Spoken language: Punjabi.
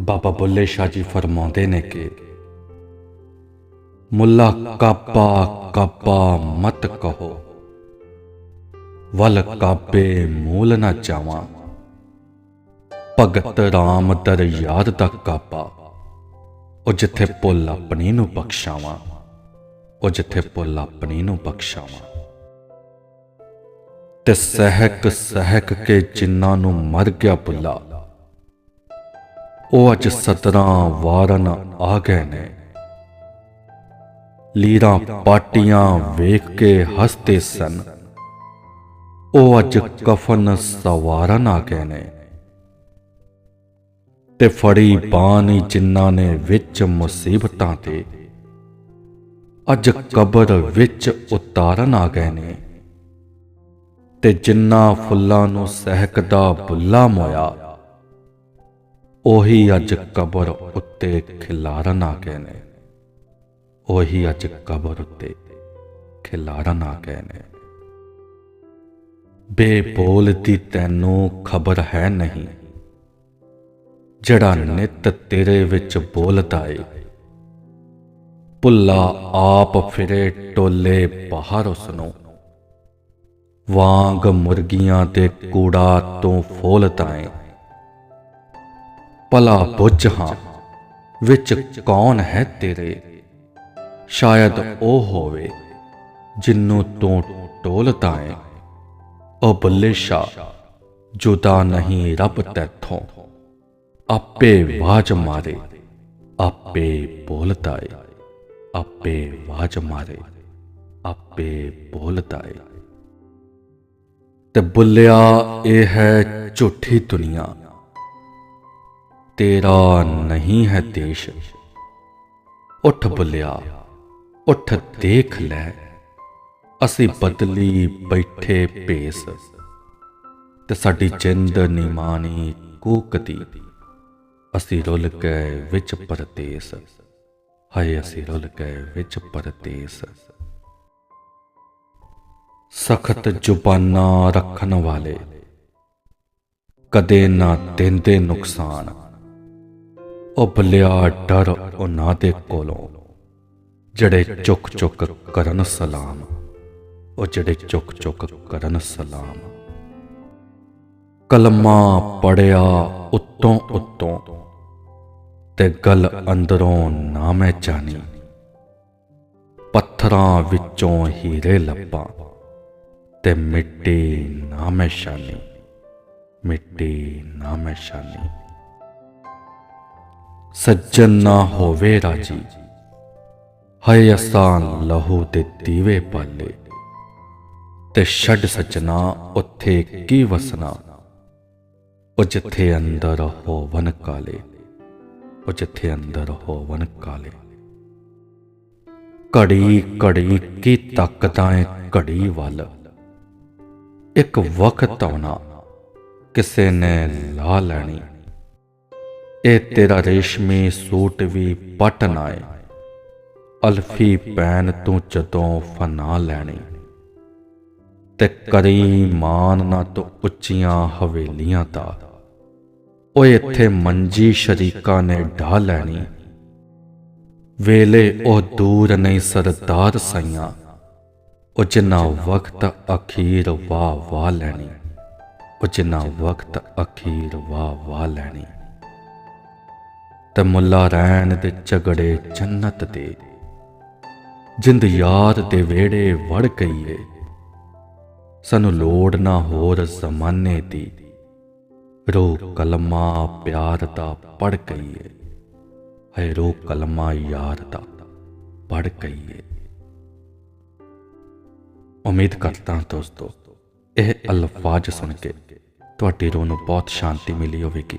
ਬਾਬਾ ਬੁੱਲੇ ਸ਼ਾਹ ਜੀ ਫਰਮਾਉਂਦੇ ਨੇ ਕਿ, ਮੁੱਲਾ ਕਾਬਾ ਕਾਬਾ ਮਤ ਕਹੋ, ਵਲ ਕਾਬੇ ਮੂਲ ਨਾ ਜਾਵਾਂ। ਭਗਤ ਰਾਮ ਦਰ ਯਾਦ ਦਾ ਕਾਬਾ, ਉਹ ਜਿੱਥੇ ਪੁੱਲ ਆਪਣੀ ਨੂੰ ਬਖਸ਼ਾਵਾਂ, ਉਹ ਜਿੱਥੇ ਪੁੱਲ ਆਪਣੀ ਨੂੰ ਬਖਸ਼ਾਵਾਂ। ਤੇ ਸਹਿਕ ਸਹਿਕ ਕੇ ਜਿਨ੍ਹਾਂ ਨੂੰ ਮਰ ਗਿਆ ਬੁੱਲਾ ਉਹ ਅੱਜ ਸਤਰਾਂ ਵਾਰਨ ਆ ਗਏ ਨੇ। ਲੀਰਾਂ ਪਾਟੀਆਂ ਵੇਖ ਕੇ ਹੱਸਦੇ ਸਨ। ਉਹ ਅੱਜ ਕਫਨ ਸਵਾਰਨ ਆ ਗਏ ਨੇ। ਤੇ ਫੜੀ ਬਾਣੀ ਜਿਨ੍ਹਾਂ ਨੇ ਵਿੱਚ ਮੁਸੀਬਤਾਂ ਤੇ, ਅੱਜ ਕਬਰ ਵਿੱਚ ਉਤਾਰਨ ਆ ਗਏ ਨੇ। ਤੇ ਜਿੰਨਾ ਫੁੱਲਾਂ ਨੂੰ ਸਹਿਕਦਾ ਬੁੱਲਾ ਮੋਇਆ ਉਹੀ ਅੱਜ ਕਬਰ ਉੱਤੇ ਖਿਲਾਰਨ ਆ ਗਏ ਨੇ। ਉਹੀ ਅੱਜ ਕਬਰ ਉੱਤੇ ਖਿਲਾਰਨ ਆ ਗਏ ਨੇ। ਬੇਬੋਲ ਦੀ ਤੈਨੂੰ ਖਬਰ ਹੈ ਨਹੀਂ। ਜਿਹੜਾ ਨਿਤ ਤੇਰੇ ਵਿੱਚ ਬੋਲਦਾ ਏ। ਪੁੱਲਾ ਆਪ ਫਿਰੇ ਟੋਲੇ ਬਾਹਰ ਉਸਨੂੰ। ਵਾਂਗ ਮੁਰਗੀਆਂ ਤੇ ਕੂੜਾ ਤੋਂ ਫੋਲਦਾ ਏ। ਭਲਾ ਬੁੱਝ ਹਾਂ, ਵਿੱਚ ਕੌਣ ਹੈ ਤੇਰੇ? ਸ਼ਾਇਦ ਉਹ ਹੋਵੇ ਜਿੰਨੂੰ ਤੂੰ ਟੋਲਦਾ ਏ ਉਹ ਬੱਲੇ ਸ਼ਾ ਜੁਦਾ ਨਹੀਂ ਰੱਬ ਤੈਥੋਂ। ਆਪੇ ਵਾਜ ਮਾਰੇ, ਆਪੇ ਬੋਲਦਾ ਏ ਆਪੇ ਵਾਜ ਮਾਰੇ, ਆਪੇ ਬੋਲਦਾ ਏ ਤੇ ਬੁੱਲਿਆ, ਇਹ ਹੈ ਝੂਠੀ ਦੁਨੀਆ। ਤੇਰਾ ਨਹੀਂ ਹੈ ਦੇਸ਼। ਉੱਠ ਬੁਲਿਆ, ਉੱਠ ਦੇਖ ਲੈ, ਅਸੀਂ ਬਦਲੀ ਬੈਠੇ ਭੇਸ। ਤੇ ਸਾਡੀ ਜਿੰਦ ਨਿਮਾਨੀ ਕੂਕਦੀ, ਅਸੀਂ ਰੁੱਲ ਗਏ ਵਿੱਚ ਪਰਦੇਸ। ਹਾਏ, ਅਸੀਂ ਰੁੱਲ ਗਏ ਵਿੱਚ ਪਰਦੇਸ। ਸਖਤ ਜ਼ੁਬਾਨਾਂ ਰੱਖਣ ਵਾਲੇ, ਕਦੇ ਨਾ ਦਿੰਦੇ ਨੁਕਸਾਨ। ਉਹ ਬਲਿਆ ਡਰ ਉਹਨਾਂ ਦੇ ਕੋਲੋਂ, ਜਿਹੜੇ ਚੁੱਕ ਚੁੱਕ ਕਰਨ ਸਲਾਮ, ਉਹ ਜਿਹੜੇ ਚੁੱਕ ਚੁੱਕ ਕਰਨ ਸਲਾਮ। ਕਲਮਾ ਪੜਿਆ ਉੱਤੋਂ ਉੱਤੋਂ ਤੇ ਗਲ ਅੰਦਰੋਂ ਨਾ ਮੈਂ ਜਾਣੀ। ਪੱਥਰਾਂ ਵਿੱਚੋਂ ਹੀਰੇ ਲੱਭਾਂ ਤੇ ਮਿੱਟੀ ਨਾ ਮੈਂ ਸ਼ਾਨੀ ਮਿੱਟੀ ਨਾ ਮੈਂ ਸ਼ਾਨੀ ਸੱਜਣ ਨਾ ਹੋਵੇ ਰਾਜੀ। ਹਏ ਅਸਾਨ ਲਹੂ ਤੇ ਦੀਵੇ ਪਾਲੇ। ਤੇ ਛੱਡ ਸੱਜਣਾ, ਉੱਥੇ ਕੀ ਵਸਣਾ? ਉਹ ਜਿੱਥੇ ਅੰਦਰ ਹੋਵਨ ਕਾਲੇ, ਉਹ ਜਿੱਥੇ ਅੰਦਰ ਹੋਵਨ ਕਾਲੇ। ਘੜੀ ਘੜੀ ਕੀ ਤੱਕਦਾ ਏ ਘੜੀ ਵੱਲ। ਇੱਕ ਵਕਤ ਆਉਣਾ, ਕਿਸੇ ਨੇ ਲਾ ਲੈਣੀ। ਇਹ ਤੇਰਾ ਰੇਸ਼ਮੀ ਸੂਟ ਵੀ ਪਟ ਨਾ ਏ ਅਲਫੀ ਪੈਨ ਤੂੰ ਜਦੋਂ ਫਨਾ ਲੈਣੀ। ਤੇ ਕਰੀ ਮਾਨ ਨਾ ਤੂੰ ਉੱਚੀਆਂ ਹਵੇਲੀਆਂ ਦਾ। ਓਏ ਇੱਥੇ ਮੰਜੀ ਸ਼ਰੀਕਾਂ ਨੇ ਢਾ ਲੈਣੀ। ਵੇਲੇ ਉਹ ਦੂਰ ਨਹੀਂ ਸਰਦਾਰ ਸਈਆਂ। ਉਹ ਜਿੰਨਾ ਵਕਤ ਅਖੀਰ ਵਾ ਵਾ ਲੈਣੀ। ਉਹ ਜਿੰਨਾ ਵਕਤ ਅਖੀਰ ਵਾ ਵਾ ਲੈਣੀ। ਤੇ ਮੁੱਲਾ ਰਹਿਣ ਦੇ ਝਗੜੇ ਜੰਨਤ ਦੇ। ਜਿੰਦ ਯਾਰ ਦੇ ਵੇੜੇ ਵੜ ਗਈ ਸਾਨੂੰ ਲੋੜ ਨਾ ਹੋਰ ਜ਼ਮਾਨੇ ਦੀ। ਰੋ ਕਲਮਾ ਪਿਆਰ ਦਾ ਪੜ ਗਈ ਏ ਹੈ ਰੋ ਕਲਮਾ ਯਾਰ ਦਾ ਪੜ ਗਈ ਉਮੀਦ ਕਰਦਾ ਹਾਂ ਦੋਸਤੋ, ਇਹ ਅਲਫਾਜ਼ ਸੁਣ ਕੇ ਤੁਹਾਡੀ ਰੂਹ ਨੂੰ ਬਹੁਤ ਸ਼ਾਂਤੀ ਮਿਲੀ ਹੋਵੇਗੀ।